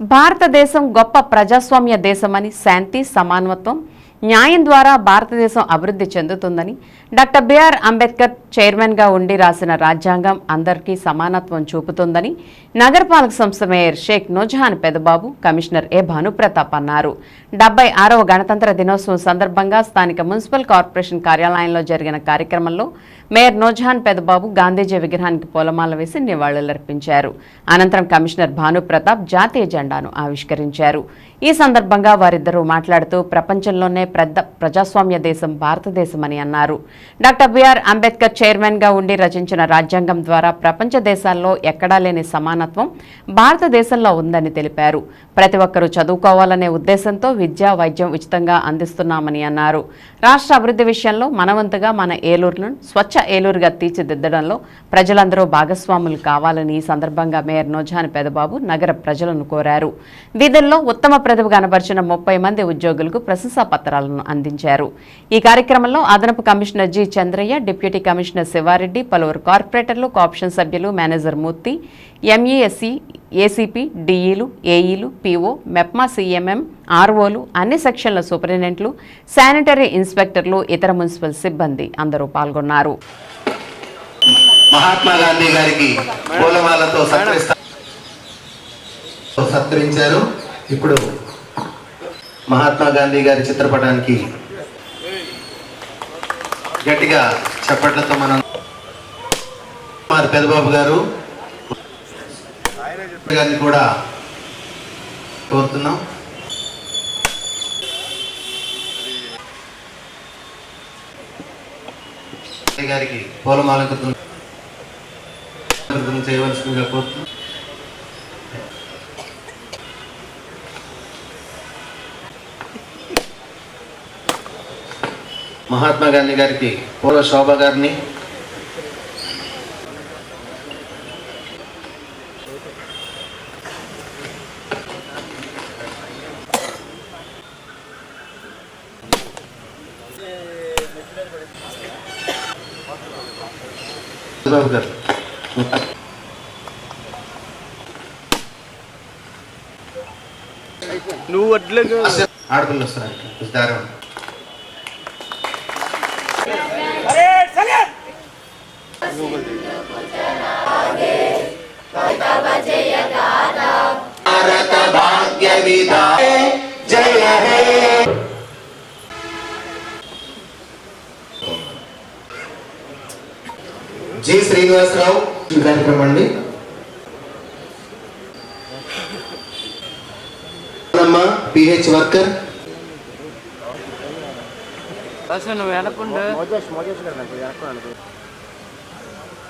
భారతదేశం గొప్ప ప్రజాస్వామ్య దేశమని శాంతి సమానత్వం న్యాయం ద్వారా భారతదేశం అభివృద్ధి చెందుతుందని డాక్టర్ బిఆర్ అంబేద్కర్ చైర్మన్గా ఉండి రాసిన రాజ్యాంగం అందరికీ సమానత్వం చూపుతుందని నగరపాలక సంస్థ mayor Sheikh Nojahan Pedababu commissioner A Bhanupratap అన్నారు. డెబ్బై ఆరవ గణతంత్ర దినోత్సవం సందర్భంగా స్థానిక మున్సిపల్ కార్పొరేషన్ కార్యాలయంలో జరిగిన కార్యక్రమంలో మేయర్ నోజహాన్ పెదబాబు గాంధీజీ విగ్రహానికి పూలమాల వేసి నివాళులర్పించారు. అనంతరం కమిషనర్ భానుప్రతాప్ జాతీయ జెండాను ఆవిష్కరించారు. ఈ సందర్భంగా వారిద్దరూ మాట్లాడుతూ ప్రపంచంలోనే పెద్ద ప్రజాస్వామ్య దేశం భారతదేశమని అన్నారు. డాక్టర్ బిఆర్ అంబేద్కర్ చైర్మన్గా ఉండి రచించిన రాజ్యాంగం ద్వారా ప్రపంచ దేశాల్లో ఎక్కడా లేని సమానత్వం భారతదేశంలో ఉందని తెలిపారు. ప్రతి ఒక్కరూ చదువుకోవాలనే ఉద్దేశంతో విద్యా వైద్యం ఉచితంగా అందిస్తున్నామని అన్నారు. రాష్ట్ర అభివృద్ధి విషయంలో మనవంతుగా మన ఏలూరును స్వచ్ఛ ఏలూరుగా తీర్చిదిద్దడంలో ప్రజలందరూ భాగస్వాములు కావాలని ఈ సందర్భంగా మేయర్ నోజాన్ పెదబాబు నగర ప్రజలను కోరారు. వీధుల్లో ఉత్తమ ప్రతిభ కనబరిచిన ముప్పై మంది ఉద్యోగులకు ప్రశంసా పత్రాలను అందించారు. ఈ కార్యక్రమంలో అదనపు commissioner G Chandraiah deputy commissioner Sivareddy పలువురు కార్పొరేటర్లు కాప్షన్ సభ్యులు మేనేజర్ మూర్తి ఎంఈఎస్సి ఏసీపీ డిఈలు ఏఈలు పీఓ మెప్మా సీఎంఎం ఆర్ఓలు అన్ని సెక్షన్ల సూపరింటెండెంట్లు శానిటరీ ఇన్స్పెక్టర్లు ఇతర మున్సిపల్ సిబ్బంది అందరూ పాల్గొన్నారు. మహాత్మా గాంధీ గారికి పూలమాలతో సత్కరించారు. ఇప్పుడు మహాత్మా గాంధీ గారి చిత్రపటానికి గట్టిగా చప్పట్లతో మనం కుమార్ పెదబాబు గారు గారిని కూడా కోరుతున్నాం. గారికి పూలమాలంకృతం చేయవలసిందిగా కోరుతున్నాం. మహాత్మా గాంధీ గారికి పూర్వ శోభ గారిని. నువ్వు అట్లకు ఆడపిల్ల వస్తారు కొంచెం దారి ఉంది. జి శ్రీనివాసరావు ఈ కార్యక్రమం అండి. PH worker.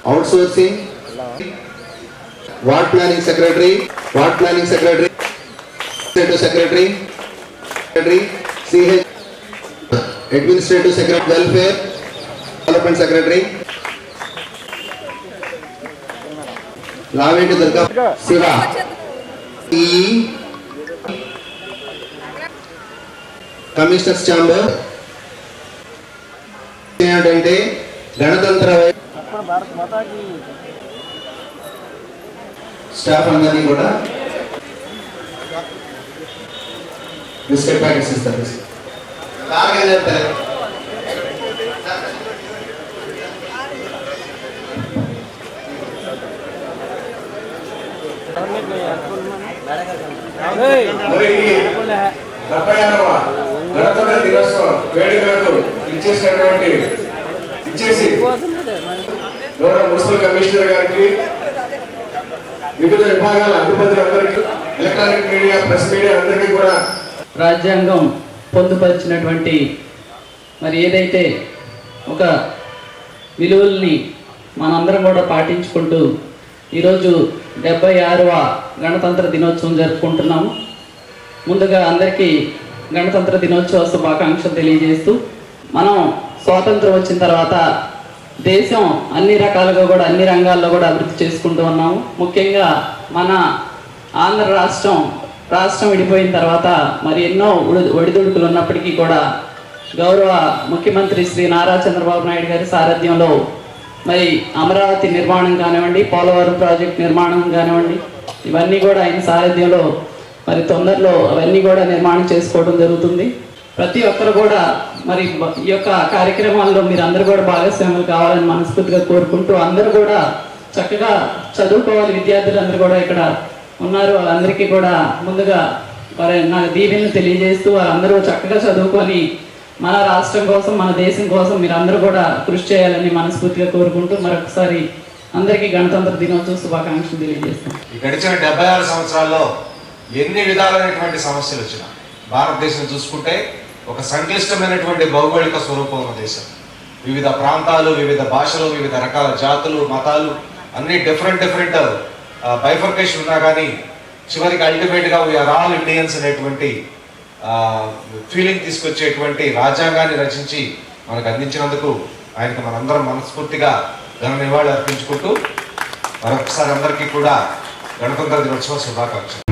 Outsourcing ward planning secretary ward planning secretary. Secretary secretary CH administrative secretary welfare development secretary లావేంటి Durga Shiva ఈ కమిషనర్స్ ఛాంబర్ ఏంటంటే గణతంత్ర స్టాఫ్ అందరినీ కూడా బిస్కెట్ ప్యాకెట్స్ ఇస్తారు గణతంత్ర దినోత్సవం వేడుకలకు ఇచ్చేసినటువంటి ఇచ్చేసి. గౌరవ మున్సిపల్ కమిషనర్ గారికి వివిధ విభాగాల అధిపతులందరికీ ఎలక్ట్రానిక్ మీడియా ప్రెస్ మీడియా అందరికీ కూడా రాజ్యాంగం పొందుపరిచినటువంటి మరి ఏదైతే ఒక విలువల్ని మనందరం కూడా పాటించుకుంటూ ఈరోజు డెబ్బై ఆరవ గణతంత్ర దినోత్సవం జరుపుకుంటున్నాము. ముందుగా అందరికీ గణతంత్ర దినోత్సవ శుభాకాంక్షలు తెలియజేస్తూ మనం స్వాతంత్రం వచ్చిన తర్వాత దేశం అన్ని రకాలుగా కూడా అన్ని రంగాల్లో కూడా అభివృద్ధి చేసుకుంటూ ఉన్నాము. ముఖ్యంగా మన ఆంధ్ర రాష్ట్రం రాష్ట్రం విడిపోయిన తర్వాత మరి ఎన్నో ఒడిదుడుకులు ఉన్నప్పటికీ కూడా గౌరవ ముఖ్యమంత్రి శ్రీ నారా చంద్రబాబు నాయుడు గారి సారథ్యంలో మరి అమరావతి నిర్మాణం కానివ్వండి పోలవరం ప్రాజెక్ట్ నిర్మాణం కానివ్వండి ఇవన్నీ కూడా ఆయన సారథ్యంలో మరి తొందరలో అవన్నీ కూడా నిర్మాణం చేసుకోవడం జరుగుతుంది. ప్రతి ఒక్కరు కూడా మరి ఈ యొక్క కార్యక్రమాల్లో మీరు అందరూ కూడా భాగస్వాములు కావాలని మనస్ఫూర్తిగా కోరుకుంటూ అందరూ కూడా చక్కగా చదువుకోవాలి విద్యార్థులందరూ కూడా ఇక్కడ ఉన్నారు. వాళ్ళందరికీ కూడా ముందుగా వారి నాకు దీవెనలు తెలియజేస్తూ వారందరూ చక్కగా చదువుకొని మన రాష్ట్రం కోసం మన దేశం కోసం మీరు అందరూ కూడా కృషి చేయాలని మనస్ఫూర్తిగా కోరుకుంటూ మరొకసారి అందరికీ గణతంత్ర దినోత్సవ శుభాకాంక్షలు తెలియజేస్తాం గడిచిన డెబ్బై ఆరు సంవత్సరాల్లో ఎన్ని విధాలైనటువంటి సమస్యలు వచ్చినా భారతదేశం చూసుకుంటే ఒక సంక్లిష్టమైనటువంటి భౌగోళిక స్వరూపం ఉన్న దేశం. వివిధ ప్రాంతాలు వివిధ భాషలు వివిధ రకాల జాతులు మతాలు అన్ని డిఫరెంట్ డిఫరెంట్ బైఫర్కేషన్ ఉన్నా కానీ చివరికి అల్టిమేట్గా వీఆర్ ఆల్ ఇండియన్స్ అనేటువంటి ఫీలింగ్ తీసుకొచ్చేటువంటి రాజ్యాంగాన్ని రచించి మనకు అందించినందుకు ఆయనకు మనందరం మనస్ఫూర్తిగా ఘన నివాళి అర్పించుకుంటూ మరొకసారి అందరికీ కూడా గణతంత్ర దినోత్సవ శుభాకాంక్షలు.